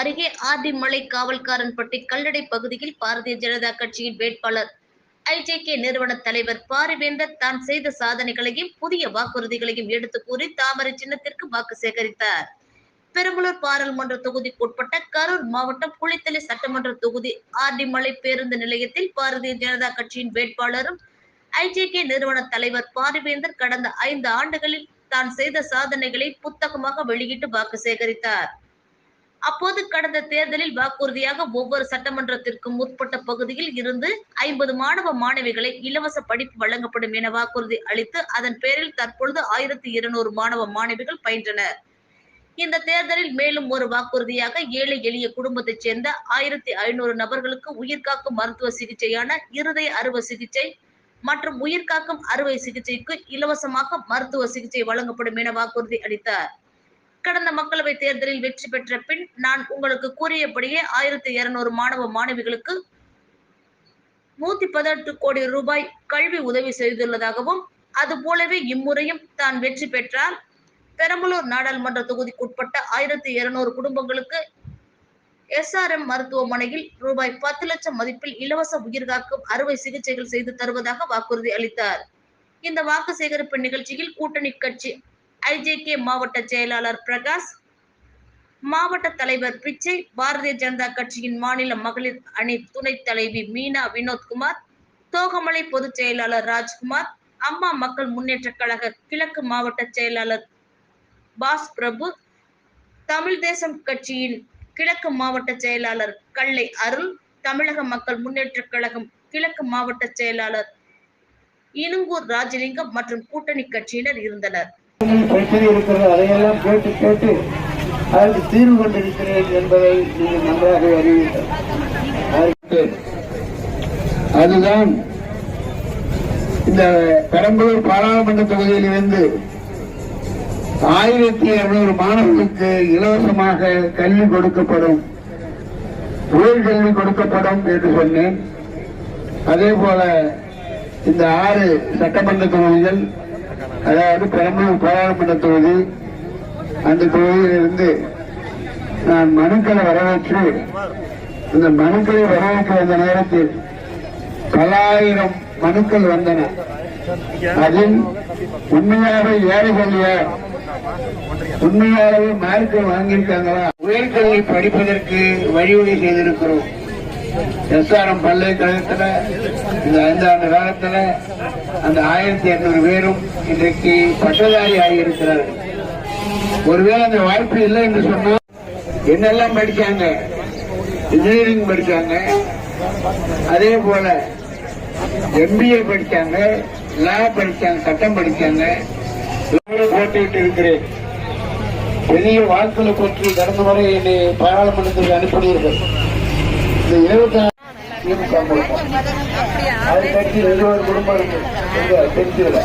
அருகே ஆதிமலை காவல்காரன்பட்டி கல்லடை பகுதியில் பாரதிய ஜனதா கட்சியின் வேட்பாளர் ஐஜேகே நிறுவன தலைவர் பாரிவேந்தர் தான் செய்த சாதனைகளையும் புதிய வாக்குறுதிகளையும் எடுத்து கூறி தாமரை சின்னத்திற்கு வாக்கு சேகரித்தார். பெரம்பலூர் பாராளுமன்ற தொகுதிக்குட்பட்ட கரூர் மாவட்டம் குளித்தலை சட்டமன்ற தொகுதி ஆர்டிமலை பேருந்து நிலையத்தில் பாரதிய ஜனதா கட்சியின் வேட்பாளரும் ஐஜேகே நிறுவன தலைவர் பாரிவேந்தர் கடந்த ஐந்து ஆண்டுகளில் தான் செய்த சாதனைகளை புத்தகமாக வெளியிட்டு வாக்கு சேகரித்தார். அப்போது கடந்த தேர்தலில் வாக்குறுதியாக ஒவ்வொரு சட்டமன்றத்திற்கும் முற்பட்ட பகுதியில் இருந்து ஐம்பது மாணவ மாணவிகளை இலவச படிப்பு வழங்கப்படும் என வாக்குறுதி அளித்து அதன் பேரில் தற்பொழுது ஆயிரத்தி இருநூறு மாணவ மாணவிகள் பயின்றனர். இந்த தேர்தலில் மேலும் ஒரு வாக்குறுதியாக ஏழை எளிய குடும்பத்தைச் சேர்ந்த ஆயிரத்தி ஐநூறு நபர்களுக்கு உயிர்காக்கும் மருத்துவ சிகிச்சையான இருதய அறுவை சிகிச்சை மற்றும் உயிர்காக்கும் அறுவை சிகிச்சைக்கு இலவசமாக மருத்துவ சிகிச்சை வழங்கப்படும் என வாக்குறுதி அளித்தார். கடந்த மக்களவை தேர்தலில் வெற்றி பெற்ற பின் நான் உங்களுக்கு கூறியபடியே ஆயிரத்தி இருநூறு மாணவ மாணவிகளுக்கு நூத்தி பதினெட்டு கோடி ரூபாய் கல்வி உதவி செய்துள்ளதாகவும் அது போலவே இம்முறையும் தான் வெற்றி பெற்றால் பெரம்பலூர் நாடாளுமன்ற தொகுதிக்குட்பட்ட ஆயிரத்தி இருநூறு குடும்பங்களுக்கு எஸ்ஆர்எம் மருத்துவமனையில் ரூபாய் பத்து லட்சம் மதிப்பில் இலவச உயிர்காக்கும் அறுவை சிகிச்சைகள் செய்து தருவதாக வாக்குறுதி அளித்தார். இந்த வாக்கு சேகரிப்பு நிகழ்ச்சியில் கூட்டணி கட்சி ஐஜேகே மாவட்ட செயலாளர் பிரகாஷ் மாவட்ட தலைவர் பிச்சை பாரதிய ஜனதா கட்சியின் மாநில மகளிர் அணி துணைத் தலைவி மீனா வினோத்குமார் தோகமலை பொதுச் செயலாளர் ராஜ்குமார் அம்மா மக்கள் முன்னேற்ற கழக கிழக்கு மாவட்ட செயலாளர் பாஸ் பிரபு தமிழ் தேசம் கட்சியின் கிழக்கு மாவட்ட செயலாளர் கல்லை அருள் தமிழக மக்கள் முன்னேற்ற கழகம் கிழக்கு மாவட்ட செயலாளர் இனுங்கூர் ராஜலிங்கம் மற்றும் கூட்டணி கட்சியினர் இருந்தனர். பிரச்சனை இருக்கிறது அதையெல்லாம் கேட்டு கேட்டு அதற்கு தீர்வு கொண்டிருக்கிறேன் என்பதை நீங்கள் நன்றாக அறிவீர்கள். அதுதான் இந்த பெரம்பலூர் பாராளுமன்ற தொகுதியிலிருந்து ஆயிரத்தி இருநூறு மாணவர்களுக்கு இலவசமாக கல்வி கொடுக்கப்படும் உயர்கல்வி கொடுக்கப்படும் என்று சொன்னேன். அதே போல இந்த ஆறு சட்டமன்ற தொகுதிகள் அதாவது பெரம்பலூர் பாராளுமன்ற தொகுதி அந்த தொகுதியிலிருந்து நான் மனுக்களை வரவேற்று இந்த மனுக்களை வரவேற்க வந்த நேரத்தில் பல்லாயிரம் மனுக்கள் வந்தன. அதில் உண்மையாகவே ஏழைகள் உண்மையாகவே மார்க்கள் வாங்கியிருக்காங்களா? உயர்கல்வி படிப்பதற்கு வழிவகை செய்திருக்கிறோம். எஸ்ஆர்எம் பல்கலைக்கழகத்தில் இந்த ஐந்தாண்டு காலத்தில் அந்த ஆயிரத்தி இருநூறு பேரும் இன்றைக்கு பட்டதாரி ஆகியிருக்கிறார்கள். ஒருவேளை அந்த வாய்ப்பு இல்லை என்று சொன்னா என்னெல்லாம் படித்தாங்க இன்ஜினியரிங் படித்தாங்க அதே போல எம்பிஏ படித்தாங்க லா படித்தாங்க சட்டம் படித்தாங்க போட்டுவிட்டு இருக்கிறேன் பெரிய வாக்குகளை பற்றி கடந்த முறை என்னை பாராளுமன்றத்துக்கு அனுப்பினீர்கள். இந்த இருபத்தி திமுக மூலமா அதை ரெண்டு ஒரு குடும்பம் இருக்கு தெரிஞ்சதுல